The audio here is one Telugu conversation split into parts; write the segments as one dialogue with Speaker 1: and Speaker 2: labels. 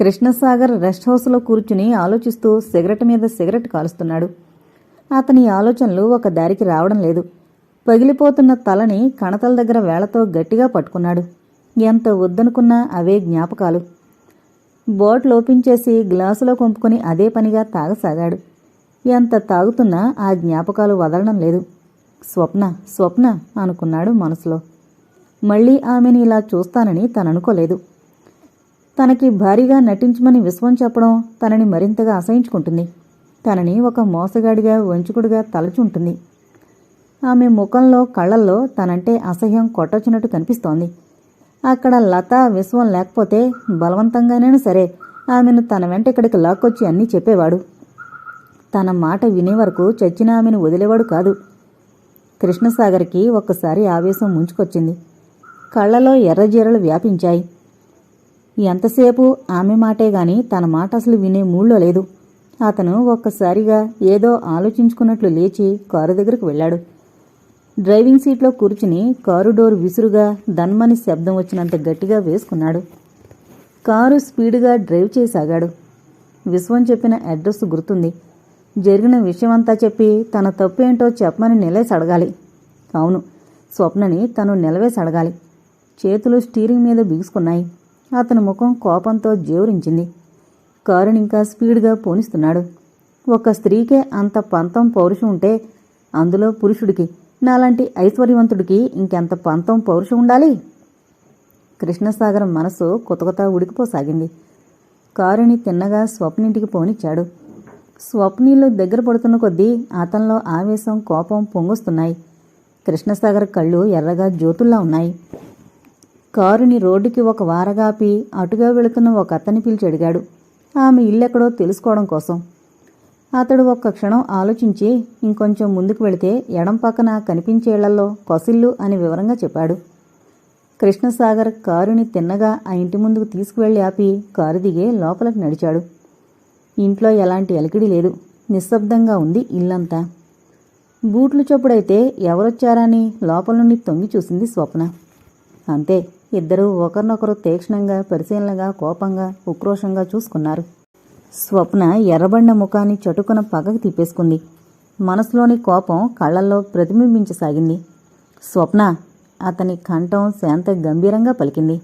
Speaker 1: కృష్ణసాగర్ రెస్ట్ హౌస్లో కూర్చుని ఆలోచిస్తూ సిగరెట్ మీద సిగరెట్ కాలుస్తున్నాడు. అతని ఆలోచనలు ఒక దారికి రావడం లేదు. పగిలిపోతున్న తలని కణతల దగ్గర వేళతో గట్టిగా పట్టుకున్నాడు. ఎంత వద్దనుకున్నా అవే జ్ఞాపకాలు. బోట్ లోపించేసి గ్లాసులో కొంపుకొని అదే పనిగా తాగసాగాడు. ఎంత తాగుతున్నా ఆ జ్ఞాపకాలు వదలడం లేదు. స్వప్న స్వప్న అనుకున్నాడు మనసులో. మళ్ళీ ఆమెని ఇలా చూస్తానని తననుకోలేదు. తనకి భారీగా నటించమని విశ్వం చెప్పడం తనని మరింతగా అసహించుకుంటుంది. తనని ఒక మోసగాడిగా వంచుకుడిగా తలచుంటుంది. ఆమె ముఖంలో కళ్ళల్లో తనంటే అసహ్యం కొట్టొచ్చినట్టు కనిపిస్తోంది. అక్కడ లత విశ్వం లేకపోతే బలవంతంగానైనా సరే ఆమెను తన వెంట ఇక్కడికి లాక్కొచ్చి అన్నీ చెప్పేవాడు. తన మాట వినే వరకు చచ్చిన ఆమెను వదిలేవాడు కాదు. కృష్ణసాగర్కి ఒక్కసారి ఆవేశం ముంచుకొచ్చింది. కళ్ళలో ఎర్రజీరలు వ్యాపించాయి. ఎంతసేపు ఆమె మాటే గాని తన మాట అసలు వినే మూళ్ళో లేదు. అతను ఒక్కసారిగా ఏదో ఆలోచించుకున్నట్లు లేచి కారు దగ్గరకు వెళ్ళాడు. డ్రైవింగ్ సీట్లో కూర్చుని కారు డోర్ విసురుగా దన్మని శబ్దం వచ్చినంత గట్టిగా వేసుకున్నాడు. కారు స్పీడ్గా డ్రైవ్ చేసాగాడు. విశ్వం చెప్పిన అడ్రస్ గుర్తుంది. జరిగిన విషయమంతా చెప్పి తన తప్పు ఏంటో చెప్పమని నిలేసి అడగాలి. అవును స్వప్నని తను నిలవేసి అడగాలి. చేతులు స్టీరింగ్ మీద బిగుసుకున్నాయి. అతని ముఖం కోపంతో జేవురించింది కారుని ఇంకా స్పీడ్గా పోనిస్తున్నాడు. ఒక స్త్రీకే అంత పంతం పౌరుషం ఉంటే అందులో పురుషుడికి నాలాంటి ఐశ్వర్యవంతుడికి ఇంకెంత పంతం పౌరుషం ఉండాలి? కృష్ణసాగరం మనసు కొతకొత ఉడికిపోసాగింది. కారుని తిన్నగా స్వప్నింటికి పోనిచ్చాడు. స్వప్నీలు దగ్గర పడుతున్న కొద్దీ అతనిలో ఆవేశం కోపం పొంగుస్తున్నాయి. కృష్ణసాగర్ కళ్ళు ఎర్రగా జ్యోతుల్లా ఉన్నాయి. కారుని రోడ్డుకి ఒక వారగాపి అటుగా వెళుతున్న ఒక అతని పిలిచి అడిగాడు. ఆమె ఇల్లెక్కడో తెలుసుకోవడం కోసం. అతడు ఒక్క క్షణం ఆలోచించి ఇంకొంచెం ముందుకు వెళితే ఎడం పక్కన కనిపించేళ్ళలో కొసిల్లు అని వివరంగా చెప్పాడు. కృష్ణసాగర్ కారుని తిన్నగా ఆ ఇంటి ముందుకు తీసుకువెళ్ళి ఆపి కారు దిగే లోపలికి నడిచాడు. ఇంట్లో ఎలాంటి అలికిడి లేదు. నిశ్శబ్దంగా ఉంది ఇల్లంతా. బూట్లు చప్పుడైతే ఎవరొచ్చారని లోపల నుండి తొంగి చూసింది స్వప్న. అంతే. ఇద్దరూ ఒకరినొకరు తీక్షణంగా పరిశీలనగా కోపంగా ఉక్రోషంగా చూసుకున్నారు. స్వప్న ఎర్రబండ ముఖాన్ని చటుకున పక్కకు తిప్పేసుకుంది. మనసులోని కోపం కళ్ళల్లో ప్రతిబింబించసాగింది. స్వప్న అతని కంఠం శాంత గంభీరంగా పలికింది.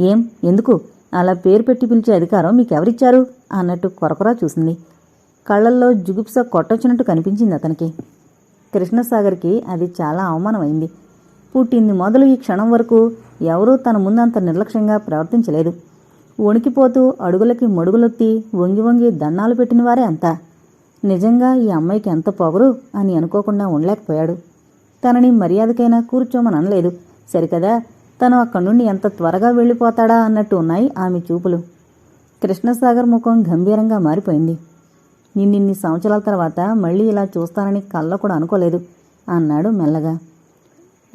Speaker 1: ఏం? ఎందుకు? అలా పేరు పెట్టి పిలిచే అధికారం మీకెవరిచ్చారు? అన్నట్టు కొరకొరా చూసింది. కళ్ళల్లో జుగుప్స కొట్టొచ్చినట్టు కనిపించింది అతనికి. కృష్ణసాగర్కి అది చాలా అవమానమైంది. పుట్టింది మొదలు ఈ క్షణం వరకు ఎవరూ తన ముందంత నిర్లక్ష్యంగా ప్రవర్తించలేదు. వణికిపోతూ అడుగులకి మడుగులొత్తి వంగి వంగి దన్నాలు పెట్టిన వారే అంతా. నిజంగా ఈ అమ్మాయికి ఎంత పొగరు అని అనుకోకుండా ఉండలేకపోయాడు. తనని మర్యాదకైనా కూర్చోమని అనలేదు. సరికదా తను అక్కడి నుండి ఎంత త్వరగా వెళ్ళిపోతాడా అన్నట్టు ఉన్నాయి ఆమె చూపులు. కృష్ణసాగర్ ముఖం గంభీరంగా మారిపోయింది. నిన్నిన్ని సంవత్సరాల తర్వాత మళ్ళీ ఇలా చూస్తానని కళ్ళ కూడా అనుకోలేదు అన్నాడు మెల్లగా.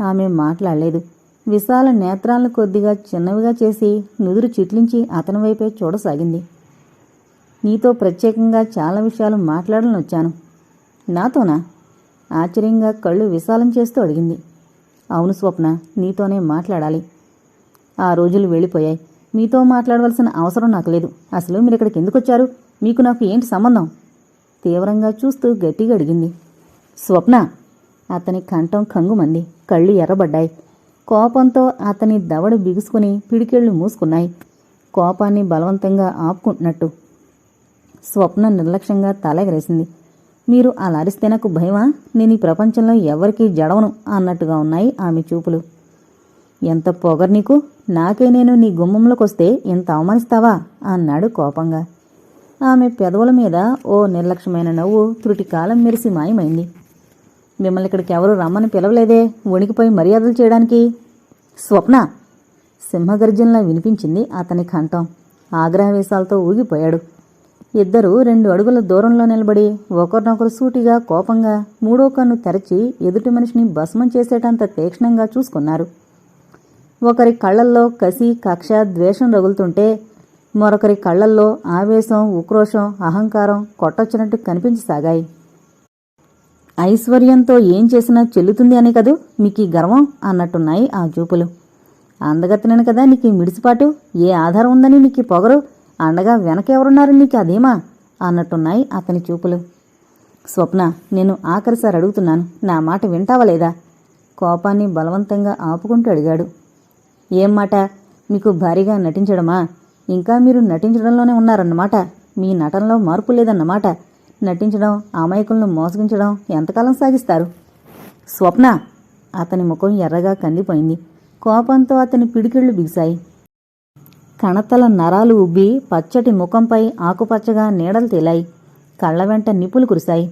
Speaker 1: ఆమె మాట్లాడలేదు. విశాల నేత్రాలను కొద్దిగా చిన్నవిగా చేసి నుదురు చిట్లించి అతని వైపే చూడసాగింది. నీతో ప్రత్యేకంగా చాలా విషయాలు మాట్లాడాలని వచ్చాను. నాతోనా? ఆశ్చర్యంగా కళ్ళు విశాలం చేస్తూ అడిగింది. అవును స్వప్న నీతోనే మాట్లాడాలి. ఆ రోజులు వెళ్ళిపోయాయి. మీతో మాట్లాడవలసిన అవసరం నాకు లేదు. అసలు మీరు ఇక్కడికి ఎందుకు వచ్చారు మీకు నాకు ఏంటి సంబంధం? తీవ్రంగా చూస్తూ గట్టిగా అడిగింది. స్వప్న! అతని కంఠం కంగుమంది కళ్ళు ఎర్రబడ్డాయి. కోపంతో అతని దవడు బిగుసుకుని పిడికెళ్ళు మూసుకున్నాయి. కోపాన్ని బలవంతంగా ఆపుకుంటున్నట్టు. స్వప్న నిర్లక్ష్యంగా తలెగరేసింది. మీరు అలా అరిస్తే నాకు భయమా? నేను ఈ ప్రపంచంలో ఎవరికీ జడవను అన్నట్టుగా ఉన్నాయి ఆమె చూపులు. ఎంత పొగరు నీకు? నాకే నేను నీ గుమ్మంలోకి వస్తే ఇంత అవమానిస్తావా? అన్నాడు కోపంగా. ఆమె పెదవుల మీద ఓ నిర్లక్ష్యమైన నవ్వు త్రుటికాలం మెరిసి మాయమైంది. మిమ్మల్ని ఇక్కడికి ఎవరు రమ్మని పిలవలేదే. వణికిపోయి మర్యాదలు చేయడానికి. స్వప్న సింహగర్జనలా వినిపించింది అతని కంఠం. ఆగ్రహవేశాలతో ఊగిపోయాడు. ఇద్దరూ రెండు అడుగుల దూరంలో నిలబడి ఒకరినొకరు సూటిగా కోపంగా మూడో కన్ను తెరచి ఎదుటి మనిషిని భస్మం చేసేటంత తీక్షణంగా చూసుకున్నారు. ఒకరి కళ్ళల్లో కసి కక్ష ద్వేషం రగులుతుంటే మరొకరి కళ్ళల్లో ఆవేశం ఉక్రోషం అహంకారం కొట్టొచ్చినట్టు కనిపించసాగాయి. ఐశ్వర్యంతో ఏం చేసినా చెల్లుతుంది అనే కదూ? మీకు ఈ గర్వం? అన్నట్టున్నాయి ఆ చూపులు అందగత్తెనని కదా నీకు ఈ మిడిసిపాటు? ఏ ఆధారం ఉందని నీకు పొగరు? అండగా వెనకెవరున్నారు నీకు అదేమా అన్నట్టున్నాయి అతని చూపులు. స్వప్న నేను ఆఖరిసారి అడుగుతున్నాను నా మాట వింటావా లేదా? కోపాన్ని బలవంతంగా ఆపుకుంటూ అడిగాడు. ఏం మాట? మీకు భారీగా నటించడమా? ఇంకా మీరు నటించడంలోనే ఉన్నారన్నమాట. మీ నటనలో మార్పు లేదన్నమాట. నటించడం అమాయకులను మోసగించడం ఎంతకాలం సాగిస్తారు? స్వప్న అతని ముఖం ఎర్రగా కందిపోయింది. కోపంతో అతని పిడికిళ్ళు బిగిశాయి. కణతల నరాలు ఉబ్బి పచ్చటి ముఖంపై ఆకుపచ్చగా నీడలు తేలాయి. కళ్ళ వెంట నిప్పులు కురిశాయి.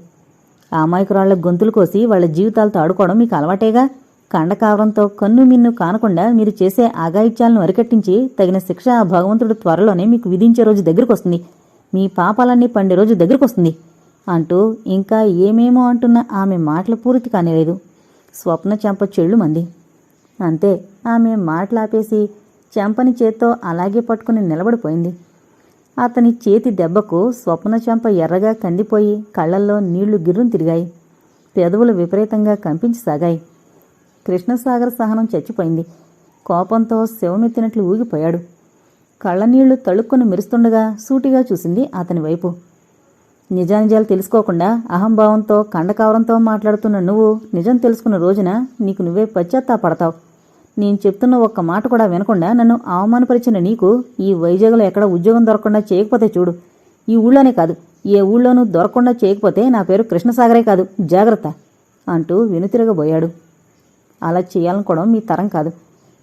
Speaker 1: అమాయకురాళ్ళ గొంతులు కోసి వాళ్ళ జీవితాలతో ఆడుకోవడం మీకు అలవాటేగా? కండకావరంతో కన్ను మిన్ను కానకుండా మీరు చేసే ఆగాయిత్యాలను అరికట్టించి తగిన శిక్ష ఆ భగవంతుడు త్వరలోనే మీకు విధించే రోజు దగ్గరకొస్తుంది. మీ పాపాలన్నీ పండే రోజు దగ్గరకొస్తుంది. అంటూ ఇంకా ఏమేమో అంటున్న ఆమె మాటలు పూర్తి కానిలేదు. స్వప్న చెంప చెళ్ళు మంది. అంతే ఆమె మాటలాపేసి చెంపని చేత్తో అలాగే పట్టుకుని నిలబడిపోయింది. అతని చేతి దెబ్బకు స్వప్న చెంప ఎర్రగా కందిపోయి కళ్ళల్లో నీళ్ళు గిర్రును తిరిగాయి. పెదవులు విపరీతంగా కంపించసాగాయి కృష్ణసాగర్ సహనం చచ్చిపోయింది. కోపంతో శివమెత్తినట్లు ఊగిపోయాడు. కళ్ళనీళ్ళు తళుక్కుని మెరుస్తుండగా సూటిగా చూసింది అతని వైపు. నిజానిజాలు తెలుసుకోకుండా అహంభావంతో కండకావరంతో మాట్లాడుతున్న నువ్వు నిజం తెలుసుకున్న రోజున నీకు నువ్వే పశ్చాత్తాపడతావు. నేను చెప్తున్న ఒక్క మాట కూడా వినకుండా నన్ను అవమానపరిచిన నీకు ఈ వైజాగ్లో ఎక్కడ ఉద్యోగం దొరకకుండా చేయకపోతే చూడు. ఈ ఊళ్ళోనే కాదు. ఏ ఊళ్ళోనూ దొరకకుండా చేయకపోతే నా పేరు కృష్ణసాగరే కాదు. జాగ్రత్త అంటూ వెనుతిరగబోయాడు. అలా చేయాలనుకోవడం మీ తరం కాదు.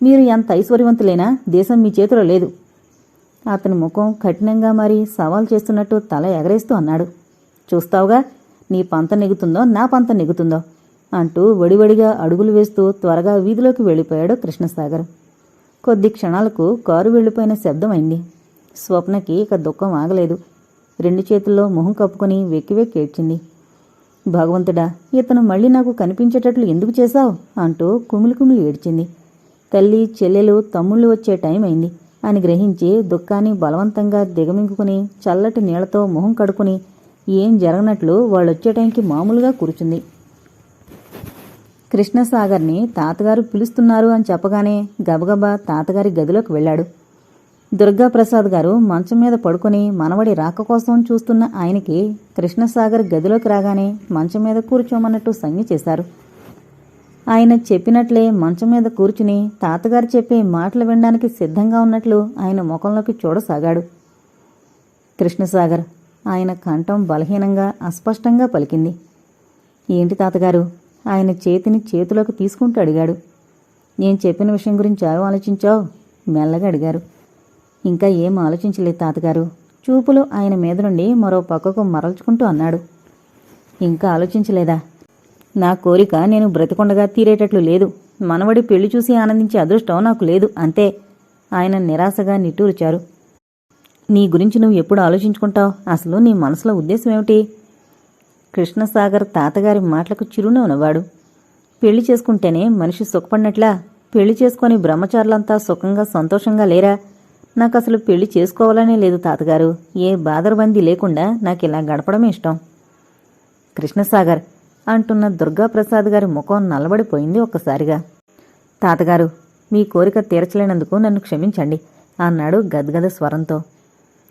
Speaker 1: మీరు ఎంత ఐశ్వర్యవంతులైనా దేశం మీ చేతిలో లేదు. అతని ముఖం కఠినంగా మరి సవాల్ చేస్తున్నట్టు తల ఎగరేస్తూ అన్నాడు. చూస్తావుగా నీ పంత నెగుతుందో నా పంత నెగుతుందో అంటూ వడివడిగా అడుగులు వేస్తూ త్వరగా వీధిలోకి వెళ్ళిపోయాడు కృష్ణసాగర్. కొద్ది క్షణాలకు కారు వెళ్ళిపోయిన శబ్దమైంది స్వప్నకి ఇక దుఃఖం ఆగలేదు. రెండు చేతుల్లో మొహం కప్పుకొని వెక్కి వెక్కి ఏడ్చింది. భగవంతుడా ఇతను మళ్ళీ నాకు కనిపించేటట్లు ఎందుకు చేశావు? అంటూ కుమిలి కుమిలి ఏడ్చింది. తల్లి చెల్లెలు తమ్ముళ్ళు వచ్చే టైం అయింది. అని గ్రహించి దుఃఖాన్ని బలవంతంగా దిగమింగుకుని చల్లటి నీళ్ళతో మొహం కడుకుని ఏం జరగనట్లు వాళ్ళొచ్చే టైంకి మామూలుగా కూర్చుంది. కృష్ణసాగర్ని తాతగారు పిలుస్తున్నారు అని చెప్పగానే గబగబా తాతగారి గదిలోకి వెళ్ళాడు. దుర్గాప్రసాద్ గారు మంచం మీద పడుకొని మనవడి రాక కోసం చూస్తున్న ఆయనకి కృష్ణసాగర్ గదిలోకి రాగానే మంచం మీద కూర్చోమన్నట్టు సంజ్ఞ చేశారు. ఆయన చెప్పినట్లే మంచం మీద కూర్చుని తాతగారు చెప్పే మాటలు వినడానికి సిద్ధంగా ఉన్నట్లు ఆయన ముఖంలోకి చూడసాగాడు. కృష్ణసాగర్ ఆయన కంఠం బలహీనంగా అస్పష్టంగా పలికింది. ఏంటి తాతగారు? ఆయన చేతిని చేతిలోకి తీసుకుంటూ అడిగాడు. నేను చెప్పిన విషయం గురించి ఏం ఆలోచించావు? మెల్లగా అడిగారు. ఇంకా ఏం ఆలోచించలేదు తాతగారు. చూపులు ఆయన మీద నుండి మరో పక్కకు మరల్చుకుంటూ అన్నాడు. ఇంకా ఆలోచించలేదా? నా కోరిక నేను బ్రతికొండగా తీరేటట్లు లేదు. మనవడి పెళ్ళి చూసి ఆనందించే అదృష్టం నాకు లేదు. అంతే. ఆయన నిరాశగా నిట్టూరుచారు. నీ గురించి నువ్వు ఎప్పుడు ఆలోచించుకుంటావు? అసలు నీ మనసులో ఉద్దేశం ఏమిటి? కృష్ణసాగర్ తాతగారి మాటలకు చిరునవ్వు ఉన్నవాడు పెళ్ళి చేసుకుంటేనే మనిషి సుఖపడినట్లా. పెళ్ళి చేసుకొని బ్రహ్మచారులంతా సుఖంగా సంతోషంగా లేరా? నాకు అసలు పెళ్ళి చేసుకోవాలనే లేదు తాతగారు. ఏ బాదరబందీ లేకుండా నాకు ఇలా గడపడమే ఇష్టం. కృష్ణసాగర్ అంటున్న దుర్గాప్రసాద్ గారి ముఖం నల్లబడిపోయింది ఒక్కసారిగా. తాతగారు మీ కోరిక తీర్చలేనందుకు నన్ను క్షమించండి అన్నాడు గద్గద స్వరంతో.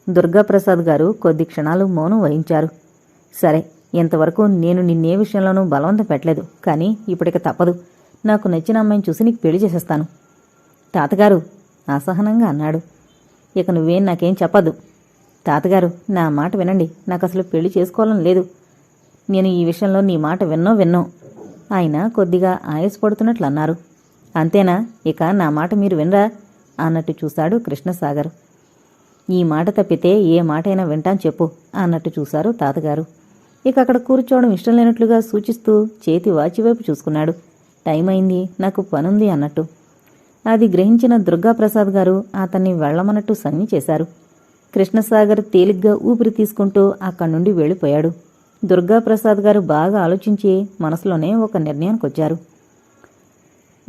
Speaker 1: దుర్గాప్రసాద్ గారు కొద్ది క్షణాలు మౌనం వహించారు. సరే ఇంతవరకు నేను నిన్నే విషయంలోనూ బలవంతం పెట్టలేదు కానీ ఇప్పటిక తప్పదు. నాకు నచ్చిన అమ్మాయిని చూసి నీకు పెళ్ళి చేసేస్తాను. తాతగారు అసహనంగా అన్నాడు. ఇక నువ్వేం నాకేం చెప్పదు. తాతగారు నా మాట వినండి. నాకు అసలు పెళ్ళి చేసుకోవాలని లేదు. నేను ఈ విషయంలో నీ మాట విన్నో విన్నో. ఆయన కొద్దిగా ఆయాసపడుతున్నట్లు అన్నారు. అంతేనా? ఇక నా మాట మీరు వినరా? అన్నట్టు చూశాడు కృష్ణసాగర్. ఈ మాట తప్పితే ఏ మాటైనా వింటాను చెప్పు అన్నట్టు చూశారు తాతగారు. ఇక అక్కడ కూర్చోవడం ఇష్టం లేనట్లుగా సూచిస్తూ చేతి వాచి వైపు చూసుకున్నాడు. టైం అయింది నాకు పనుంది అన్నట్టు. అది గ్రహించిన దుర్గాప్రసాద్ గారు అతన్ని వెళ్ళమన్నట్టు సంజ్ఞ చేశారు. కృష్ణసాగర్ తేలిగ్గా ఊపిరి తీసుకుంటూ అక్కడి నుండి వెళ్ళిపోయాడు. దుర్గాప్రసాద్ గారు బాగా ఆలోచించి మనసులోనే ఒక నిర్ణయానికి వచ్చారు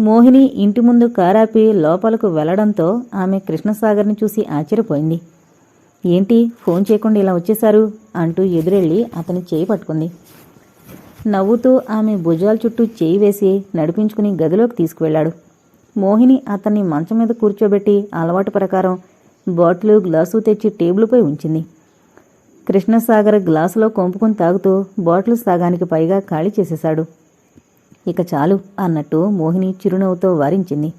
Speaker 1: మోహిని ఇంటి ముందు కారాపి లోపలకు వెళ్ళడంతో ఆమె కృష్ణసాగర్ని చూసి ఆశ్చర్యపోయింది. ఏంటి ఫోన్ చేయకుండా ఇలా వచ్చేశారు? అంటూ ఎదురెళ్ళి అతని చేయి పట్టుకుంది. నవ్వుతూ ఆమె భుజాల చుట్టూ చేయి వేసి నడిపించుకుని గదిలోకి తీసుకువెళ్ళాడు. మోహిని అతన్ని మంచం మీద కూర్చోబెట్టి అలవాటు ప్రకారం బాటిల్ గ్లాసు తెచ్చి టేబుల్పై ఉంచింది. కృష్ణసాగర్ గ్లాసులో కొంపుకుని తాగుతూ బాటిల్ సగానికి పైగా ఖాళీ చేసేశాడు. ఇక చాలు అన్నట్టు మోహిని చిరునవ్వుతో వారించింది.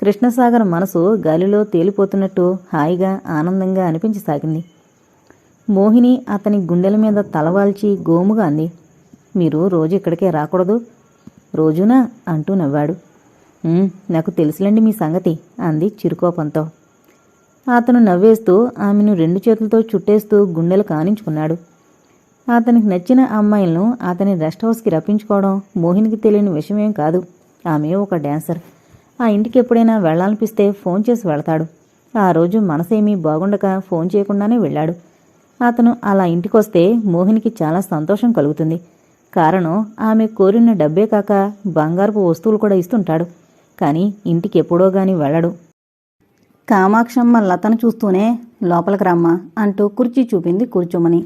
Speaker 1: కృష్ణసాగర్ మనసు గాలిలో తేలిపోతున్నట్టు హాయిగా ఆనందంగా అనిపించసాగింది మోహిని అతని గుండెల మీద తలవాల్చి గోముగా అంది. మీరు రోజు ఇక్కడికే రాకూడదు. రోజునా అంటూ నవ్వాడు. నాకు తెలుసులండి మీ సంగతి అంది చిరుకోపంతో. అతను నవ్వేస్తూ ఆమెను రెండు చేతులతో చుట్టేస్తూ గుండెలు కానించుకున్నాడు. అతనికి నచ్చిన అమ్మాయిలను అతని రెస్ట్ హౌస్కి రప్పించుకోవడం మోహినికి తెలియని విషయమేం కాదు. ఆమె ఒక డ్యాన్సర్ ఆ ఇంటికి ఎప్పుడైనా వెళ్ళాలనిపిస్తే ఫోన్ చేసి వెళతాడు. ఆ రోజు మనసేమీ బాగుండక ఫోన్ చేయకుండానే వెళ్ళాడు. అతను అలా ఇంటికొస్తే మోహినికి చాలా సంతోషం కలుగుతుంది. కారణం ఆమె కోరిన డబ్బే కాక బంగారపు వస్తువులు కూడా ఇస్తుంటాడు. కానీ ఇంటికి ఎప్పుడో గాని వెళ్ళడు. కామాక్షమ్మ లతను చూస్తూనే లోపలికి రమ్మా అంటూ కుర్చీ చూపింది కూర్చోమని.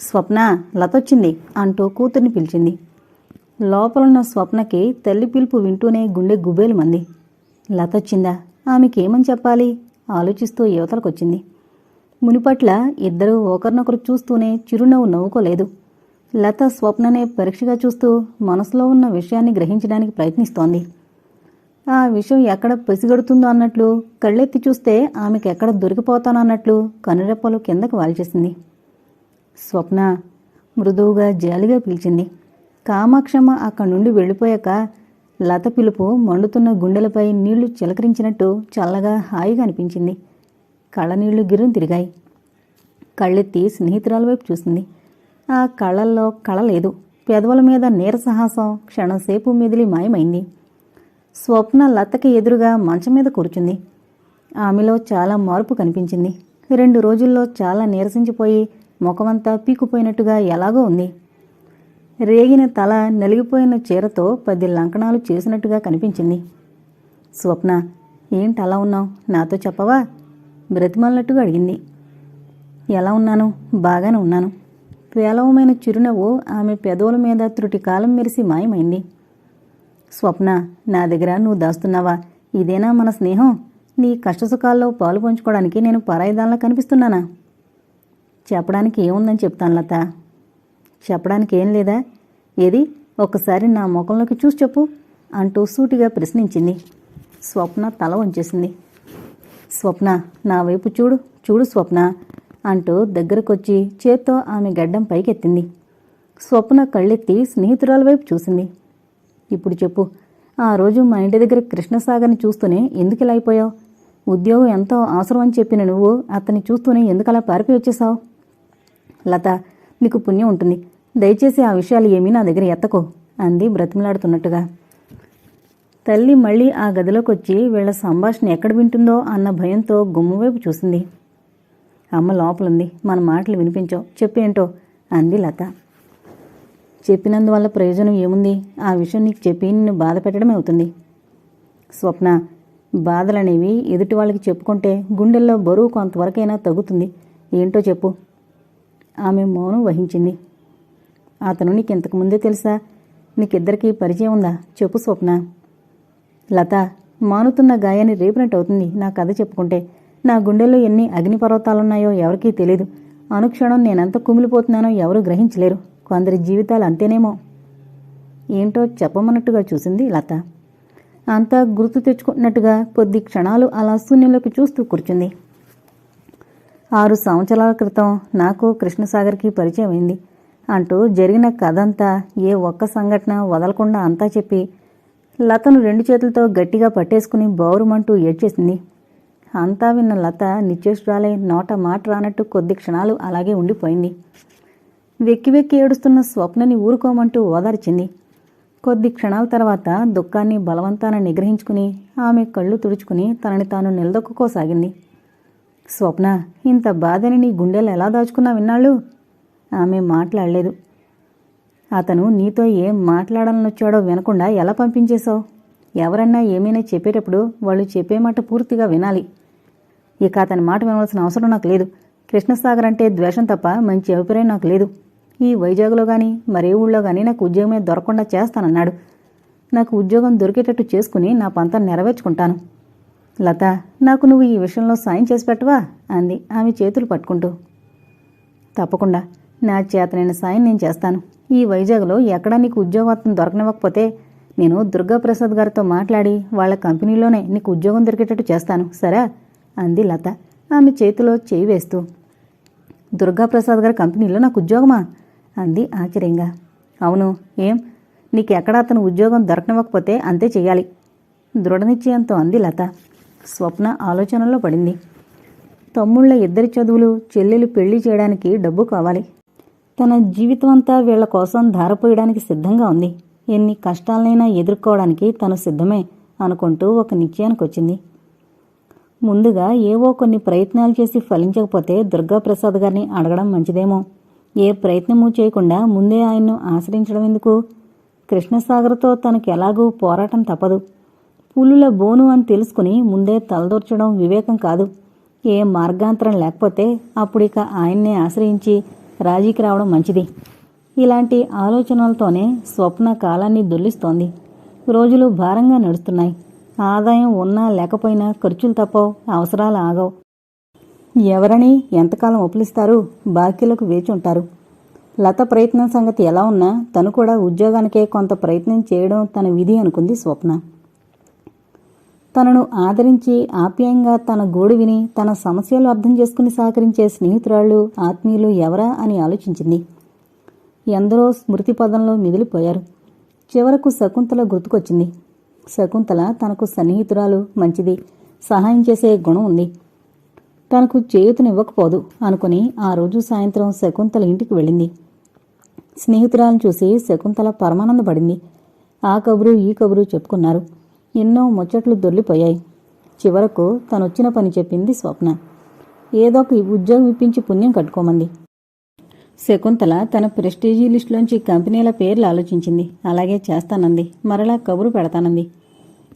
Speaker 1: స్వప్న లతొచ్చింది అంటూ కూతుర్ని పిలిచింది. లోపలున్న స్వప్నకి తల్లి పిలుపు వింటూనే గుండె గుబేలు మంది లతొచ్చిందా? ఆమెకేమని చెప్పాలి? ఆలోచిస్తూ యువతలకొచ్చింది. మునిపట్ల ఇద్దరూ ఒకరినొకరు చూస్తూనే చిరునవ్వు నవ్వుకోలేదు. లత స్వప్ననే పరీక్షగా చూస్తూ మనసులో ఉన్న విషయాన్ని గ్రహించడానికి ప్రయత్నిస్తోంది. ఆ విషయం ఎక్కడ పసిగడుతుందో అన్నట్లు కళ్ళెత్తి చూస్తే ఆమెకి ఎక్కడ దొరికిపోతానన్నట్లు కనురెప్పలు కిందకు వాల్చేసింది. స్వప్న మృదువుగా జాలిగా పిలిచింది. కామాక్షమ్మ అక్కడి నుండి వెళ్ళిపోయాక లత పిలుపు మండుతున్న గుండెలపై నీళ్ళు చిలకరించినట్టు చల్లగా హాయిగా అనిపించింది. కళ్ళనీళ్ళు గిర్రును తిరిగాయి. కళ్ళెత్తి స్నేహితురాల వైపు చూసింది. ఆ కళ్ళల్లో కళ లేదు. పెదవుల మీద నీరసహాసం క్షణంసేపు మెదిలి మాయమైంది. స్వప్న లతకి ఎదురుగా మంచం మీద కూర్చుంది. ఆమెలో చాలా మార్పు కనిపించింది. రెండు రోజుల్లో చాలా నీరసించిపోయి ముఖమంతా పీకుపోయినట్టుగా ఎలాగో ఉంది. రేగిన తల నలిగిపోయిన చీరతో పది లంకణాలు చేసినట్టుగా కనిపించింది. స్వప్న ఏంటి అలా ఉన్నావు? నాతో చెప్పవా? బ్రతిమల్లట్టుగా అడిగింది. ఎలా ఉన్నాను? బాగానే ఉన్నాను. పేలవమైన చిరునవ్వు ఆమె పెదవుల మీద త్రుటి కాలం మెరిసి మాయమైంది. స్వప్న నా దగ్గర నువ్వు దాస్తున్నావా? ఇదేనా మన స్నేహం? నీ కష్టసుఖాల్లో పాలు పంచుకోవడానికి నేను పరాయిదానిలా కనిపిస్తున్నానా? చెప్పడానికి ఏముందని చెప్తాను లత. చెప్పడానికి ఏం లేదా? ఏది? ఒక్కసారి నా ముఖంలోకి చూసి చెప్పు అంటూ సూటిగా ప్రశ్నించింది. స్వప్న తల వంచేసింది. స్వప్న నా వైపు చూడు చూడు స్వప్న అంటూ దగ్గరకొచ్చి చేత్తో ఆమె గడ్డం పైకెత్తింది. స్వప్న కళ్ళెత్తి స్నేహితురాల వైపు చూసింది. ఇప్పుడు చెప్పు. ఆ రోజు మా ఇంటి దగ్గర కృష్ణసాగర్ని చూస్తూనే ఎందుకు ఇలా అయిపోయావు? ఉద్యోగం ఎంతో అవసరం అని చెప్పిన నువ్వు అతన్ని చూస్తూనే ఎందుకు అలా పారిపోయి వచ్చేసావు? లత నీకు పుణ్యం ఉంటుంది. దయచేసి ఆ విషయాలు ఏమీ నా దగ్గర ఎత్తకో అంది బ్రతిమలాడుతున్నట్టుగా. తల్లి మళ్ళీ ఆ గదిలోకి వచ్చి వీళ్ళ సంభాషణ ఎక్కడ వింటుందో అన్న భయంతో గుమ్మ వైపు చూసింది. అమ్మ లోపలుంది. మన మాటలు వినిపించావు. చెప్పేంటో అంది లత. చెప్పినందువల్ల ప్రయోజనం ఏముంది? ఆ విషయం నీకు చెప్పి నిన్ను బాధ పెట్టడమే అవుతుంది. స్వప్న బాధలనేవి ఎదుటి వాళ్ళకి చెప్పుకుంటే గుండెల్లో బరువు కొంతవరకైనా తగ్గుతుంది. ఏంటో చెప్పు. ఆమె మౌనం వహించింది. అతను నీకు ఇంతకు ముందే తెలుసా? నీకిద్దరికీ పరిచయం ఉందా? చెప్పు స్వప్న. లత మానుతున్న గాయాన్ని రేపినట్టు అవుతుంది నా కథ చెప్పుకుంటే. నా గుండెల్లో ఎన్ని అగ్నిపర్వతాలున్నాయో ఎవరికీ తెలియదు అనుక్షణం నేనెంత కుమిలిపోతున్నానో ఎవరూ గ్రహించలేరు. కొందరి జీవితాలు అంతేనేమో. ఏంటో చెప్పమన్నట్టుగా చూసింది లత. అంతా గుర్తు తెచ్చుకుంటున్నట్టుగా కొద్ది క్షణాలు అలా శూన్యంలోకి చూస్తూ కూర్చుంది. ఆరు సంవత్సరాల క్రితం నాకు కృష్ణసాగర్కి పరిచయం అయింది. అంటూ జరిగిన కథంతా ఏ ఒక్క సంఘటన వదలకుండా అంతా చెప్పి లతను రెండు చేతులతో గట్టిగా పట్టేసుకుని బౌరుమంటూ ఏడ్చేసింది. అంతా విన్న లత నిశ్చేష్రాలై నోట మాట రానట్టు కొద్ది క్షణాలు అలాగే ఉండిపోయింది. వెక్కి వెక్కి ఏడుస్తున్న స్వప్నని ఊరుకోమంటూ ఓదార్చింది. కొద్ది క్షణాల తర్వాత దుఃఖాన్ని బలవంతాన నిగ్రహించుకుని ఆమె కళ్ళు తుడుచుకుని తనని తాను నిలదొక్కుకోసాగింది. స్వప్న ఇంత బాధని నీ గుండెలు ఎలా దాచుకున్నా విన్నాళ్ళు? ఆమె మాట్లాడలేదు. అతను నీతో ఏం మాట్లాడాలనొచ్చాడో వినకుండా ఎలా పంపించేశావు? ఎవరన్నా ఏమైనా చెప్పేటప్పుడు వాళ్ళు చెప్పే మాట పూర్తిగా వినాలి. ఇక అతని మాట వినవలసిన అవసరం నాకు లేదు. కృష్ణసాగర్ అంటే ద్వేషం తప్ప మంచి అభిప్రాయం నాకు లేదు. ఈ వైజాగ్లో కానీ మరే ఊళ్ళో కానీ నాకు ఉద్యోగమే దొరకకుండా చేస్తానన్నాడు. నాకు ఉద్యోగం దొరికేటట్టు చేసుకుని నా పంతం నెరవేర్చుకుంటాను. లత నాకు నువ్వు ఈ విషయంలో సాయం చేసి పెట్టవా? అంది ఆమె చేతులు పట్టుకుంటూ. తప్పకుండా. నా చేతనైన సాయం నేను చేస్తాను. ఈ వైజాగ్లో ఎక్కడా నీకు ఉద్యోగం దొరకనివ్వకపోతే నేను దుర్గాప్రసాద్ గారితో మాట్లాడి వాళ్ళ కంపెనీలోనే నీకు ఉద్యోగం దొరికేటట్టు చేస్తాను. సరే? అంది లత. ఆమె చేతిలో చేయి వేస్తూ. దుర్గాప్రసాద్ గారి కంపెనీలో నాకు ఉద్యోగమా? అంది ఆశ్చర్యంగా. అవును ఏం? నీకెక్కడ అతను ఉద్యోగం దొరకనివ్వకపోతే అంతే చేయాలి దృఢనిశ్చయంతో అంది లత. స్వప్న ఆలోచనలో పడింది. తమ్ముళ్ళ ఇద్దరి చదువులు చెల్లెలు పెళ్ళి చేయడానికి డబ్బు కావాలి. తన జీవితం అంతా వీళ్ళ కోసం ధారపోయడానికి సిద్ధంగా ఉంది. ఎన్ని కష్టాలనైనా ఎదుర్కోవడానికి తను సిద్ధమే అనుకుంటూ ఒక నిశ్చయానికి వచ్చింది ముందుగా ఏవో కొన్ని ప్రయత్నాలు చేసి ఫలించకపోతే దుర్గాప్రసాద్ గారిని అడగడం మంచిదేమో. ఏ ప్రయత్నమూ చేయకుండా ముందే ఆయన్ను ఆశ్రయించడం ఎందుకు? కృష్ణసాగర్తో తనకు ఎలాగూ పోరాటం తప్పదు. పులుల బోను అని తెలుసుకుని ముందే తలదూర్చడం వివేకం కాదు. ఏ మార్గాంతరం లేకపోతే అప్పుడిక ఆయన్నే ఆశ్రయించి రాజీకి రావడం మంచిది. ఇలాంటి ఆలోచనలతోనే స్వప్న కాలాన్ని దొల్లిస్తోంది రోజులు భారంగా నడుస్తున్నాయి. ఆదాయం ఉన్నా లేకపోయినా ఖర్చులు తప్పవు అవసరాలు ఆగవు. ఎవరని ఎంతకాలం ఒప్పులిస్తారు? బాకీలకు వేచి ఉంటారు. లత ప్రయత్నం సంగతి ఎలా ఉన్నా తను కూడా ఉద్యోగానికే కొంత ప్రయత్నం చేయడం తన విధి అనుకుంది స్వప్న. తనను ఆదరించి ఆప్యాయంగా తన గోడు విని తన సమస్యలు అర్థం చేసుకుని సహకరించే స్నేహితురాళ్ళు ఆత్మీయులు ఎవరా అని ఆలోచించింది. ఎందరో స్మృతి పదంలో మిగిలిపోయారు. చివరకు శకుంతల గుర్తుకొచ్చింది. శకుంతల తనకు సన్నిహితురాలు మంచిది. సహాయం చేసే గుణం ఉంది. తనకు చేయూతనివ్వకపోదు అనుకుని ఆ రోజు సాయంత్రం శకుంతల ఇంటికి వెళ్ళింది. స్నేహితురాలను చూసి శకుంతల పరమానందపడింది. ఆ కబురు ఈ కబురు చెప్పుకున్నారు. ఎన్నో ముచ్చట్లు దొర్లిపోయాయి. చివరకు తనొచ్చిన పని చెప్పింది స్వప్న. ఏదో ఒక ఉద్యోగం ఇప్పించి పుణ్యం కట్టుకోమంది. శకుంతల తన ప్రెస్టీజీ లిస్టులోంచి కంపెనీల పేర్లు ఆలోచించింది. అలాగే చేస్తానంది. మరలా కబురు పెడతానంది.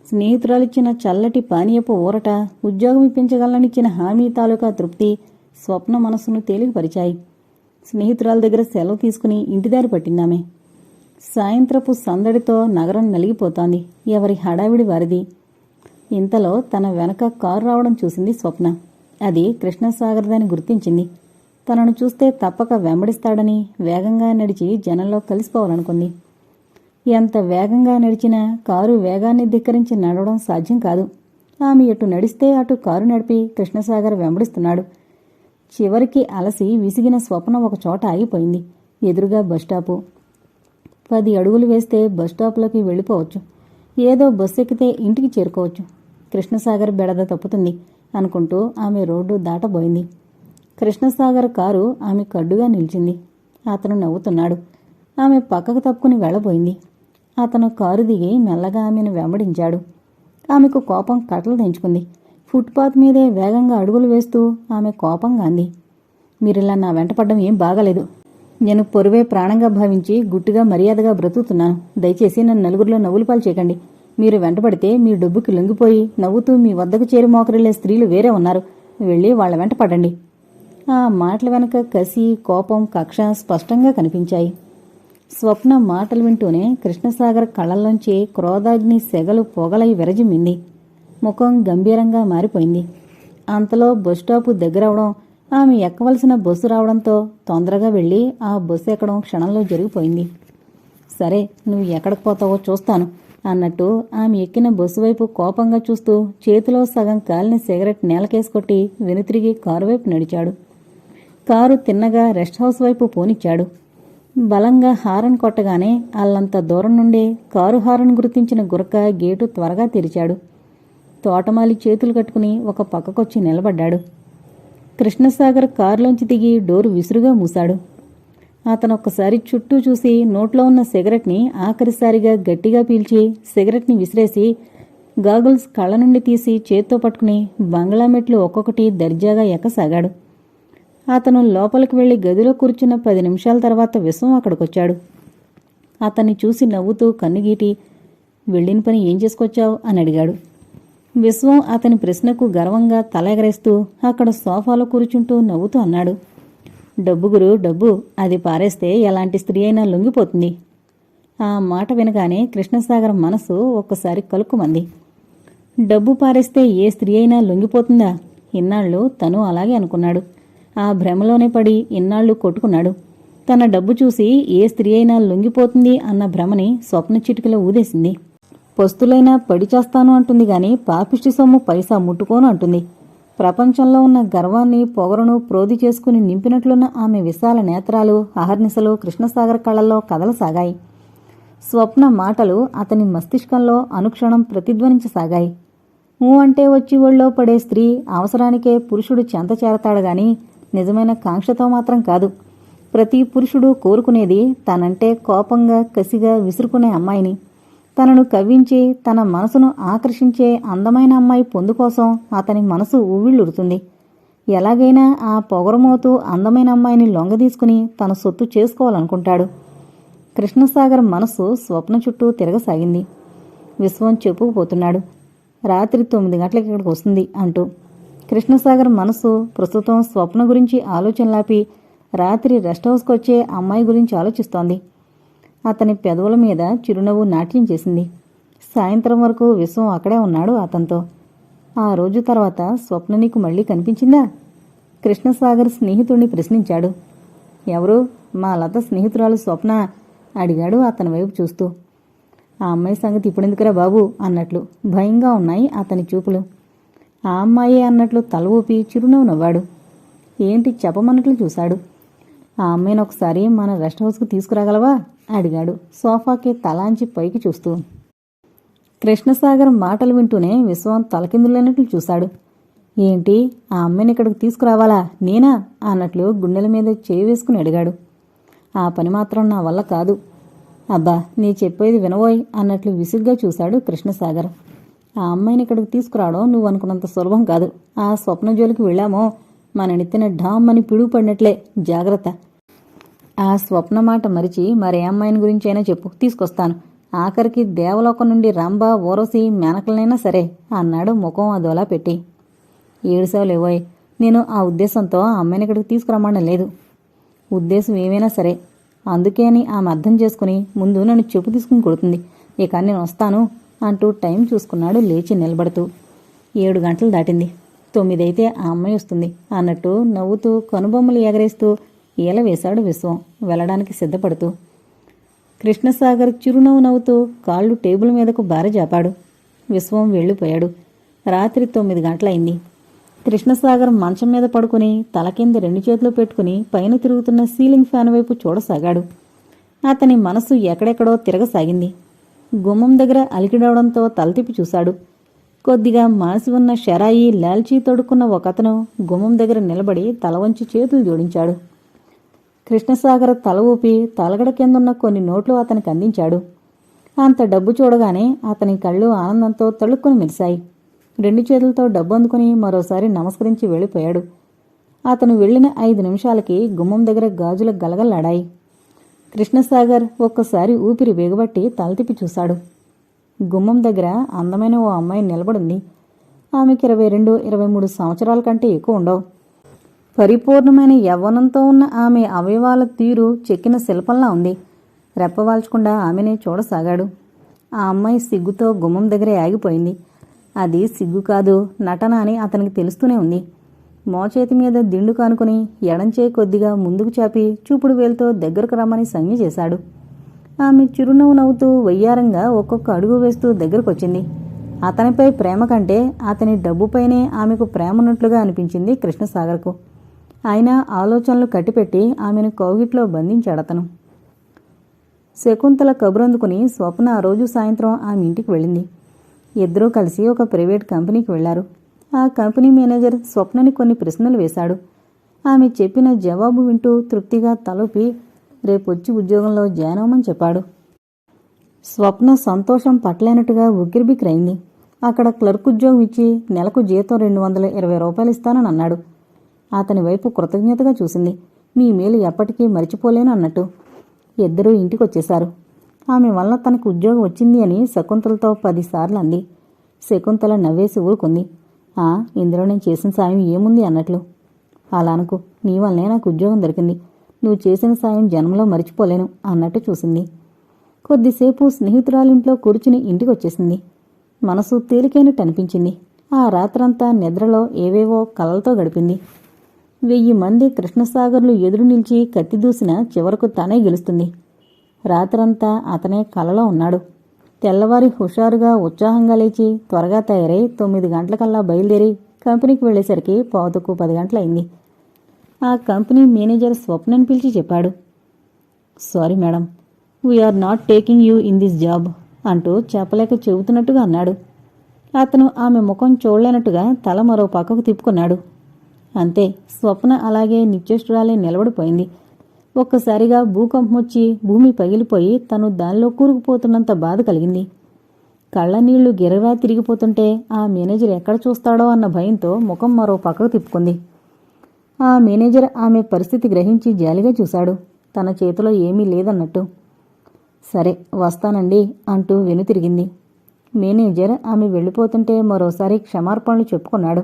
Speaker 1: స్నేహితురాలిచ్చిన చల్లటి పానీయపు ఊరట ఉద్యోగం ఇప్పించగలనిచ్చిన హామీ తాలూకా తృప్తి స్వప్న మనస్సును తేలికపరిచాయి. స్నేహితురాల దగ్గర సెలవు తీసుకుని ఇంటిదారి పట్టిందామే. సాయంత్రపు సందడితో నగరం నలిగిపోతోంది. ఎవరి హడావిడి వారిది. ఇంతలో తన వెనక కారు రావడం చూసింది స్వప్న. అది కృష్ణసాగర్దని గుర్తించింది. తనను చూస్తే తప్పక వెంబడిస్తాడని వేగంగా నడిచి జనంలో కలిసిపోవాలనుకుంది. ఎంత వేగంగా నడిచినా కారు వేగాన్ని ధిక్కరించి నడవడం సాధ్యం కాదు. ఆమె ఎటు నడిస్తే అటు కారు నడిపి కృష్ణసాగర్ వెంబడిస్తున్నాడు. చివరికి అలసి విసిగిన స్వప్నం ఒక చోట ఆగిపోయింది. ఎదురుగా బస్టాపు పది అడుగులు వేస్తే బస్టాప్లోకి వెళ్ళిపోవచ్చు. ఏదో బస్సు ఎక్కితే ఇంటికి చేరుకోవచ్చు. కృష్ణసాగర్ బెడద తప్పుతుంది అనుకుంటూ ఆమె రోడ్డు దాటబోయింది. కృష్ణసాగర్ కారు ఆమె కడ్డుగా నిలిచింది. అతను నవ్వుతున్నాడు. ఆమె పక్కకు తప్పుకుని వెళ్ళబోయింది. అతను కారు దిగి మెల్లగా ఆమెను వెంబడించాడు. ఆమెకు కోపం కట్టలు తెంచుకుంది. ఫుట్పాత్ మీదే వేగంగా అడుగులు వేస్తూ ఆమె కోపంగా అంది. మీరిలా నా వెంటపడ్డం ఏం బాగాలేదు. నేను పొరువే ప్రాణంగా భావించి గుట్టుగా మర్యాదగా బ్రతుకుతున్నాను. దయచేసి నన్ను నలుగురిలో నవ్వులు పాలు చేయకండి. మీరు వెంటపడితే మీ డబ్బుకి లొంగిపోయి నవ్వుతూ మీ వద్దకు చేరి మోకరిల్లే స్త్రీలు వేరే ఉన్నారు. వెళ్ళి వాళ్ళ వెంట పడండి. ఆ మాటల వెనక కసి కోపం కక్ష స్పష్టంగా కనిపించాయి. స్వప్న మాటలు వింటూనే కృష్ణసాగర్ కళ్ళల్లోంచి క్రోధాగ్ని సెగలు పొగలై విరజిమ్మింది. ముఖం గంభీరంగా మారిపోయింది. అంతలో బస్టాపు దగ్గరవడం ఆమె ఎక్కవలసిన బస్సు రావడంతో తొందరగా వెళ్ళి ఆ బస్సు ఎక్కడం క్షణంలో జరిగిపోయింది. సరే నువ్వు ఎక్కడికి పోతావో చూస్తాను అన్నట్టు ఆమె ఎక్కిన బస్సు వైపు కోపంగా చూస్తూ చేతిలో సగం కాలిన సిగరెట్ నేలకేసుకొట్టి వెనుతిరిగి కారు వైపు నడిచాడు. కారు తిన్నగా రెస్ట్ హౌస్ వైపు పోనిచ్చాడు. బలంగా హారన్ కొట్టగానే అల్లంత దూరం నుండే కారు హారన్ గుర్తించిన గురక గేటు త్వరగా తెరిచాడు. తోటమాలి చేతులు కట్టుకుని ఒక పక్కకొచ్చి నిలబడ్డాడు. కృష్ణసాగర్ కారులోంచి దిగి డోరు విసురుగా మూశాడు. అతను ఒక్కసారి చుట్టూ చూసి నోట్లో ఉన్న సిగరెట్ని ఆఖరిసారిగా గట్టిగా పీల్చి సిగరెట్ని విసిరేసి గాగుల్స్ కళ్ళ నుండి తీసి చేత్తో పట్టుకుని బంగ్లా మెట్లు ఒక్కొక్కటి దర్జాగా ఎక్కసాగాడు. అతను లోపలికి వెళ్ళి గదిలో కూర్చున్న పది నిమిషాల తర్వాత విశ్వం అక్కడికొచ్చాడు. అతన్ని చూసి నవ్వుతూ కన్నుగీటి వెళ్ళిన పని ఏం చేసుకొచ్చావు? అని అడిగాడు. విశ్వం అతని ప్రశ్నకు గర్వంగా తల ఎగరేస్తూ అక్కడ సోఫాలో కూర్చుంటూ నవ్వుతూ అన్నాడు. డబ్బు గురు డబ్బు. అది పారేస్తే ఎలాంటి స్త్రీ అయినా లొంగిపోతుంది. ఆ మాట వినగానే కృష్ణసాగర్ మనసు ఒక్కసారి కలుక్కుమంది. డబ్బు పారేస్తే ఏ స్త్రీ అయినా లొంగిపోతుందా? ఇన్నాళ్ళు తను అలాగే అనుకున్నాడు. ఆ భ్రమలోనే పడి ఇన్నాళ్ళు కొట్టుకున్నాడు. తన డబ్బు చూసి ఏ స్త్రీ అయినా లొంగిపోతుంది అన్న భ్రమని స్వప్న చిటికలో ఊదేసింది. పొస్తులైనా పడి చేస్తాను అంటుంది గాని పాపిష్టి సొమ్ము పైసా ముట్టుకోను అంటుంది. ప్రపంచంలో ఉన్న గర్వాన్ని పొగరును ప్రోది చేసుకుని నింపినట్లున్న ఆమె విశాల నేత్రాలు అహర్నిశలు కృష్ణసాగర్ కళ్ళల్లో కదలసాగాయి. స్వప్న మాటలు అతని మస్తిష్కంలో అనుక్షణం ప్రతిధ్వనించసాగాయి. ఊ అంటే వచ్చి ఒళ్ళో పడే స్త్రీ అవసరానికే పురుషుడు చెంత చేరతాడు గాని నిజమైన కాంక్షతో మాత్రం కాదు. ప్రతి పురుషుడు కోరుకునేది తనంటే కోపంగా కసిగా విసురుకునే అమ్మాయిని. తనను కవ్వించి తన మనసును ఆకర్షించే అందమైన అమ్మాయి పొందుకోసం అతని మనసు ఊవిళ్ళుడుతుంది ఎలాగైనా ఆ పొగరమోతూ అందమైన అమ్మాయిని లొంగదీసుకుని తన సొత్తు చేసుకోవాలనుకుంటాడు. కృష్ణసాగర్ మనసు స్వప్న చుట్టూ తిరగసాగింది. విశ్వం చెప్పుకుపోతున్నాడు. రాత్రి తొమ్మిది గంటలకి ఇక్కడికి వస్తుంది అంటూ కృష్ణసాగర్ మనసు ప్రస్తుతం స్వప్న గురించి ఆలోచనలాపి రాత్రి రెస్ట్ హౌస్కి వచ్చే అమ్మాయి గురించి ఆలోచిస్తోంది. అతని పెదవుల మీద చిరునవ్వు నాట్యం చేసింది. సాయంత్రం వరకు విశ్వం అక్కడే ఉన్నాడు అతనితో. ఆ రోజు తర్వాత స్వప్న నీకు మళ్ళీ కనిపించిందా? కృష్ణసాగర్ స్నేహితుడిని ప్రశ్నించాడు. ఎవరు? మా లత స్నేహితురాలు స్వప్న అడిగాడు అతని వైపు చూస్తూ. ఆ అమ్మాయి సంగతి ఇప్పుడెందుకురా బాబు? అన్నట్లు. భయంగా ఉన్నాయి అతని చూపులు. ఆ అమ్మాయి అన్నట్లు తల ఊపి చిరునవ్వు నవ్వాడు. ఏంటి చెప్పమన్నట్లు చూశాడు. ఆ అమ్మాయిని ఒకసారి మన రెస్ట్ హౌస్కు తీసుకురాగలవా? అడిగాడు సోఫాకి తలాంచి పైకి చూస్తూ. కృష్ణసాగర్ మాటలు వింటూనే విశ్వం తలకిందులైనట్లు చూశాడు. ఏంటి ఆ అమ్మాయిని ఇక్కడికి తీసుకురావాలా? నేనా? అన్నట్లు గుండెల మీద చేయి వేసుకుని అడిగాడు. ఆ పని మాత్రం నా వల్ల కాదు. అబ్బా నీ చెప్పేది వినవోయ్ అన్నట్లు విసుగ్గా చూశాడు కృష్ణసాగర్. ఆ అమ్మాయిని ఇక్కడికి తీసుకురావడం నువ్వు అనుకున్నంత సులభం కాదు. ఆ స్వప్న జోలికి వెళ్ళామో. మన నెత్తిన ఢామ్ అని పిడుగు పడినట్లే జాగ్రత్త. ఆ స్వప్న మాట మరిచి మరే అమ్మాయిని గురించైనా చెప్పు. తీసుకొస్తాను. ఆఖరికి దేవలోకం నుండి రంభ ఓరసి మేనకలనైనా సరే అన్నాడు ముఖం అదోలా పెట్టి. ఏడుసావులేవోయ్. నేను ఆ ఉద్దేశంతో ఆ అమ్మాయిని ఇక్కడికి తీసుకురమ్మడం లేదు. ఉద్దేశం ఏమైనా సరే. అందుకే అని ఆమె అర్థం చేసుకుని ముందు నన్ను చెప్పు తీసుకుని కొడుతుంది. ఇక నేను వస్తాను. అంటూ టైం చూసుకున్నాడు లేచి నిలబడుతూ. ఏడు గంటలు దాటింది. తొమ్మిదైతే ఆ అమ్మాయి వస్తుంది అన్నట్టు నవ్వుతూ కనుబొమ్మలు ఎగరేస్తూ ఈల వేశాడు విశ్వం వెళ్ళడానికి సిద్ధపడుతూ. కృష్ణసాగర్ చిరునవ్వు నవ్వుతూ కాళ్ళు టేబుల్ మీదకు బారజాపాడు విశ్వం వెళ్ళిపోయాడు. రాత్రి తొమ్మిది గంటలైంది. కృష్ణసాగర్ మంచం మీద పడుకుని తల కింద రెండు చేతులు పెట్టుకుని పైన తిరుగుతున్న సీలింగ్ ఫ్యాన్ వైపు చూడసాగాడు. అతని మనసు ఎక్కడెక్కడో తిరగసాగింది. గుమ్మం దగ్గర అలికిడవడంతో తలతిప్పి చూశాడు. కొద్దిగా మాసి ఉన్న షరాయి లాల్చీ తొడుక్కున్న ఒకతను గుమ్మం దగ్గర నిలబడి తల వంచి చేతులు జోడించాడు. కృష్ణసాగర్ తల ఊపి తలగడ కిందున్న కొన్ని నోట్లు అతనికి అందించాడు. అంత డబ్బు చూడగానే అతని కళ్ళు ఆనందంతో తళుక్కుని మెరిశాయి. రెండు చేతులతో డబ్బు అందుకుని మరోసారి నమస్కరించి వెళ్ళిపోయాడు. అతను వెళ్ళిన ఐదు నిమిషాలకి గుమ్మం దగ్గర గాజుల గలగల్లాడాయి. కృష్ణసాగర్ ఒక్కసారి ఊపిరి వేగబట్టి తలతిప్పి చూశాడు. గుమ్మం దగ్గర అందమైన ఓ అమ్మాయి నిలబడింది. ఆమెకి ఇరవై రెండు ఇరవై మూడు సంవత్సరాల కంటే ఎక్కువ ఉండవు. పరిపూర్ణమైన యవ్వనంతో ఉన్న ఆమె అవయవాల తీరు చెక్కిన శిల్పంలా ఉంది. రెప్పవాల్చకుండా ఆమెనే చూడసాగాడు. ఆ అమ్మాయి సిగ్గుతో గుమ్మం దగ్గరే ఆగిపోయింది. అది సిగ్గు కాదు నటన అని అతనికి తెలుస్తూనే ఉంది. మోచేతి మీద దిండు కానుకుని ఎడంచే కొద్దిగా ముందుకు చాపి చూపుడు వేలుతో దగ్గరకు రమ్మని సంజ్ఞ చేశాడు. ఆమె చిరునవ్వు నవ్వుతూ వయ్యారంగా ఒక్కొక్క అడుగు వేస్తూ దగ్గరకొచ్చింది. అతనిపై ప్రేమ కంటే అతని డబ్బుపైనే ఆమెకు ప్రేమ ఉన్నట్లుగా అనిపించింది కృష్ణసాగర్కు. ఆయన ఆలోచనలు కట్టిపెట్టి ఆమెను కోగిట్లో బంధించాడతను శకుంతల కబురందుకుని స్వప్న ఆ రోజు సాయంత్రం ఆమె ఇంటికి వెళ్ళింది. ఇద్దరూ కలిసి ఒక ప్రైవేట్ కంపెనీకి వెళ్ళారు. ఆ కంపెనీ మేనేజర్ స్వప్నని కొన్ని ప్రశ్నలు వేశాడు. ఆమె చెప్పిన జవాబు వింటూ తృప్తిగా తలూపి రేపొచ్చి ఉద్యోగంలో జాయిన్ అవ్వమని చెప్పాడు. స్వప్న సంతోషం పట్టలేనట్టుగా ఉక్కిరిబిక్కిరైంది అక్కడ క్లర్క్ ఉద్యోగం ఇచ్చి నెలకు జీతం రెండు వందల ఇరవై రూపాయలు ఇస్తానని అన్నాడు. అతని వైపు కృతజ్ఞతగా చూసింది. మీ మేలు ఎప్పటికీ మరిచిపోలేను అన్నట్టు. ఇద్దరూ ఇంటికొచ్చేశారు. ఆమె వల్ల తనకు ఉద్యోగం వచ్చింది అని శకుంతలతో పదిసార్లు అంది. శకుంతల నవ్వేసి ఊరుకుంది. ఆ ఇందులో నేను చేసిన సాయం ఏముంది అన్నట్లు? అలా అనుకు. నీ వల్లనే నాకు ఉద్యోగం దొరికింది. నువ్వు చేసిన సాయం జన్మలో మరిచిపోలేను అన్నట్టు చూసింది. కొద్దిసేపు స్నేహితురాలింట్లో కూర్చుని ఇంటికొచ్చేసింది. మనసు తేలికైనట్టు అనిపించింది. ఆ రాత్రంతా నిద్రలో ఏవేవో కలలతో గడిపింది. వెయ్యి మంది కృష్ణసాగర్లు ఎదురు నిలిచి కత్తిదూసిన చివరకు తనే గెలుస్తుంది. రాత్రంతా అతనే కలలో ఉన్నాడు. తెల్లవారి హుషారుగా ఉత్సాహంగా లేచి త్వరగా తయారై తొమ్మిది గంటలకల్లా బయలుదేరి కంపెనీకి వెళ్ళేసరికి పావుతకు పది గంటలైంది ఆ కంపెనీ మేనేజర్ స్వప్నని పిలిచి చెప్పాడు. Sorry madam we are not taking you in this job అంటూ చెప్పలేక చెబుతున్నట్టుగా అన్నాడు. అతను ఆమె ముఖం చూడలేనట్టుగా తల మరో పక్కకు తిప్పుకున్నాడు. అంతే స్వప్న అలాగే నిత్యష్టురాలే నిలబడిపోయింది. ఒక్కసారిగా భూకంపం వచ్చి భూమి పగిలిపోయి తను దానిలో కూరుకుపోతున్నంత బాధ కలిగింది. కళ్ళ నీళ్ళు గిరరా తిరిగిపోతుంటే ఆ మేనేజర్ ఎక్కడ చూస్తాడో అన్న భయంతో ముఖం మరో పక్కకు తిప్పుకుంది. ఆ మేనేజర్ ఆమె పరిస్థితి గ్రహించి జాలిగా చూశాడు. తన చేతిలో ఏమీ లేదన్నట్టు. సరే వస్తానండి అంటూ వెనుతిరిగింది మేనేజర్ ఆమె వెళ్ళిపోతుంటే మరోసారి క్షమార్పణలు చెప్పుకున్నాడు.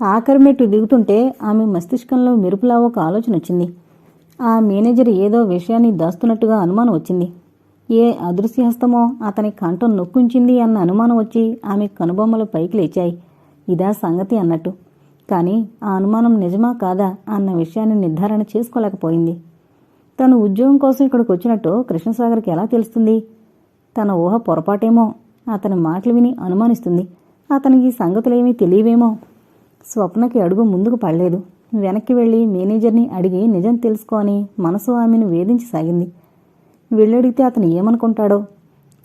Speaker 1: ఆఖరి మెట్టు దిగుతుంటే ఆమె మస్తిష్కంలో మెరుపులా ఒక ఆలోచన వచ్చింది. ఆ మేనేజర్ ఏదో విషయాన్ని దాస్తున్నట్టుగా అనుమానం వచ్చింది. ఏ అదృశ్యహస్తమో అతని కంఠం నొక్కుంచింది అన్న అనుమానం వచ్చి ఆమె కనుబొమ్మలు పైకి లేచాయి. ఇదా సంగతి అన్నట్టు. కానీ ఆ అనుమానం నిజమా కాదా అన్న విషయాన్ని నిర్ధారణ చేసుకోలేకపోయింది. తను ఉద్యోగం కోసం ఇక్కడికి వచ్చినట్టు కృష్ణసాగర్కి ఎలా తెలుస్తుంది? తన ఊహ పొరపాటేమో? అతని మాటలు విని అనుమానిస్తుంది. అతనికి ఈ సంగతులేమీ తెలియవేమో? స్వప్నకి అడుగు ముందుకు పడలేదు. వెనక్కి వెళ్ళి మేనేజర్ని అడిగి నిజం తెలుసుకొని మనసు ఆమెను వేధించసాగింది వెళ్ళడిగితే అతను ఏమనుకుంటాడో?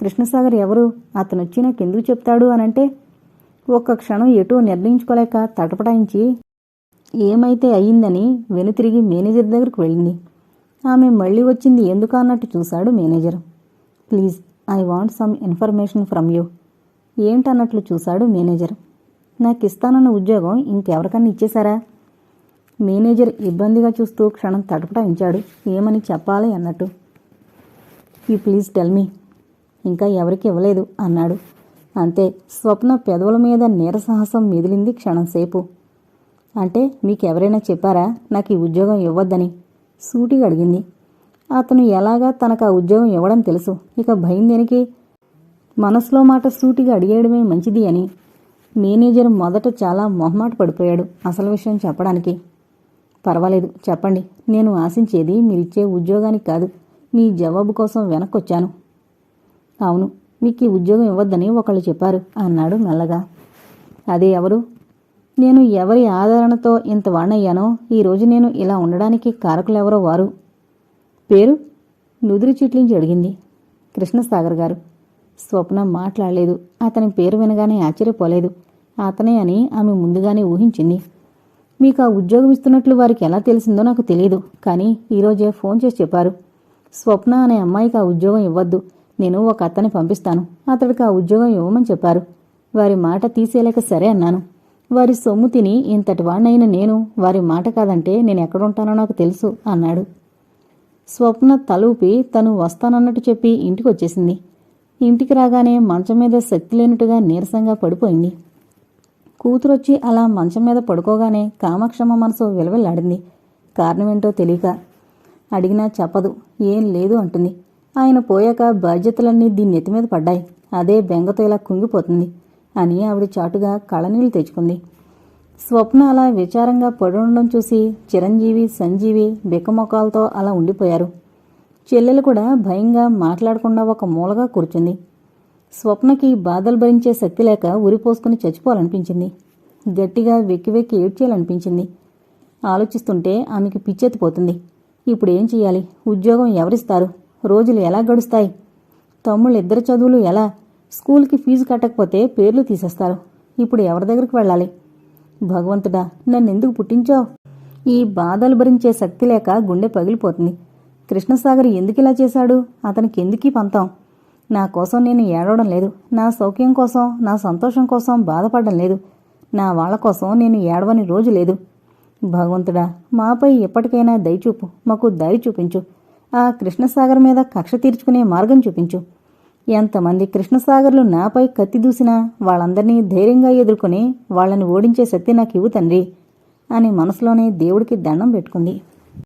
Speaker 1: కృష్ణసాగర్ ఎవరు? అతను వచ్చి నాకెందుకు చెప్తాడు అనంటే ఒక్క క్షణం ఎటూ నిర్ణయించుకోలేక తటపటాయించి ఏమైతే అయ్యిందని వెనుతిరిగి మేనేజర్ దగ్గరకు వెళ్ళింది. ఆమె మళ్ళీ వచ్చింది ఎందుకు అన్నట్టు చూశాడు manager. Please I want some information from you. ఏంటన్నట్లు చూశాడు మేనేజర్. నాకు ఇస్తానన్న ఉద్యోగం ఇంకెవరికన్నా ఇచ్చేశారా? మేనేజర్ ఇబ్బందిగా చూస్తూ క్షణం తటపటాయించాడు. ఏమని చెప్పాలి అన్నట్టు. యూ ప్లీజ్ టెల్ మీ ఇంకా ఎవరికి ఇవ్వలేదు అన్నాడు. అంతే స్వప్న పెదవుల మీద నీరసాహసం మెదిలింది క్షణంసేపు అంటే మీకెవరైనా చెప్పారా నాకు ఈ ఉద్యోగం ఇవ్వద్దని? సూటిగా అడిగింది. అతను ఎలాగా తనకు ఆ ఉద్యోగం ఇవ్వడం తెలుసు. ఇక భయం దేనికి? మనసులో మాట సూటిగా అడిగేయడమే మంచిది అని. మేనేజర్ మొదట చాలా మొహమాట పడిపోయాడు అసలు విషయం చెప్పడానికి. పర్వాలేదు చెప్పండి. నేను ఆశించేది మీరిచ్చే ఉద్యోగానికి కాదు. మీ జవాబు కోసం వెనక్కొచ్చాను. అవును మీకు ఈ ఉద్యోగం ఇవ్వద్దని ఒకళ్ళు చెప్పారు అన్నాడు మెల్లగా అదే ఎవరు? నేను ఎవరి ఆదరణతో ఇంత వాణయ్యానో ఈరోజు నేను ఇలా ఉండడానికి కారకులెవరో వారు. పేరు? నుదురు చిట్లించి అడిగింది కృష్ణసాగర్ గారు. స్వప్న మాట్లాడలేదు. అతని పేరు వినగానే ఆశ్చర్యపోలేదు. అతనే అని ఆమె ముందుగానే ఊహించింది. మీకు ఆ ఉద్యోగం ఇస్తున్నట్లు వారికి ఎలా తెలిసిందో నాకు తెలియదు. కానీ ఈరోజే ఫోన్ చేసి చెప్పారు. స్వప్న అనే అమ్మాయికి ఆ ఉద్యోగం ఇవ్వద్దు. నేను ఒక అత్తని పంపిస్తాను. అతడికి ఆ ఉద్యోగం ఇవ్వమని చెప్పారు. వారి మాట తీసేయలేక సరే అన్నాను. వారి సొమ్ము తిని ఇంతటి వాణ్ణైన నేను వారి మాట కాదంటే నేను ఎక్కడుంటానో నాకు తెలుసు అన్నాడు. స్వప్న తలూపి తను వస్తానన్నట్టు చెప్పి ఇంటికి వచ్చేసింది ఇంటికి రాగానే మంచం మీద శక్తి లేనట్టుగా నీరసంగా పడిపోయింది. కూతురొచ్చి అలా మంచం మీద పడుకోగానే కామక్షమ మనసు విలవిల్లాడింది. కారణమేంటో తెలియక అడిగినా చెప్పదు. ఏం లేదు అంటుంది. ఆయన పోయాక బాధ్యతలన్నీ దీని నెత్తి మీద పడ్డాయి. అదే బెంగతో ఇలా కుంగిపోతుంది అని ఆవిడ చాటుగా కళనీళ్ళు తెచ్చుకుంది. స్వప్న అలా విచారంగా పడుండడం చూసి చిరంజీవి సంజీవి బిక్కమొకాలతో అలా ఉండిపోయారు. చెల్లెలు కూడా భయంగా మాట్లాడకుండా ఒక మూలగా కూర్చుంది. స్వప్నకి బాధలు భరించే శక్తి లేక ఉరిపోసుకుని చచ్చిపోవాలనిపించింది. గట్టిగా వెక్కి వెక్కి ఏడ్చేయాలనిపించింది. ఆలోచిస్తుంటే ఆమెకి పిచ్చెత్తిపోతుంది. ఇప్పుడు ఏం చెయ్యాలి? ఉద్యోగం ఎవరిస్తారు? రోజులు ఎలా గడుస్తాయి? తమ్ముళ్ళు ఇద్దరు చదువులు ఎలా? స్కూల్కి ఫీజు కట్టకపోతే పేర్లు తీసేస్తారు. ఇప్పుడు ఎవరి దగ్గరికి వెళ్ళాలి? భగవంతుడా నన్నెందుకు పుట్టించావు? ఈ బాధలు భరించే శక్తి లేక గుండె పగిలిపోతుంది. కృష్ణసాగర్ ఎందుకు ఇలా చేశాడు? అతనికి ఎందుకీ పంతాం? నా కోసం నేను ఏడవడం లేదు. నా సౌఖ్యం కోసం నా సంతోషం కోసం బాధపడడం లేదు. నా వాళ్ళ కోసం నేను ఏడవని రోజు లేదు. భగవంతుడా మాపై ఎప్పటికైనా దయచూపు మాకు దారి చూపించు. ఆ కృష్ణసాగర్ మీద కక్ష తీర్చుకునే మార్గం చూపించు. ఎంతమంది కృష్ణసాగర్లు నాపై కత్తి దూసినా వాళ్ళందరినీ ధైర్యంగా ఎదుర్కొని వాళ్ళని ఓడించే శక్తి నాకు ఇవ్వు తండ్రి అని మనసులోనే దేవుడికి దండం పెట్టుకుంది.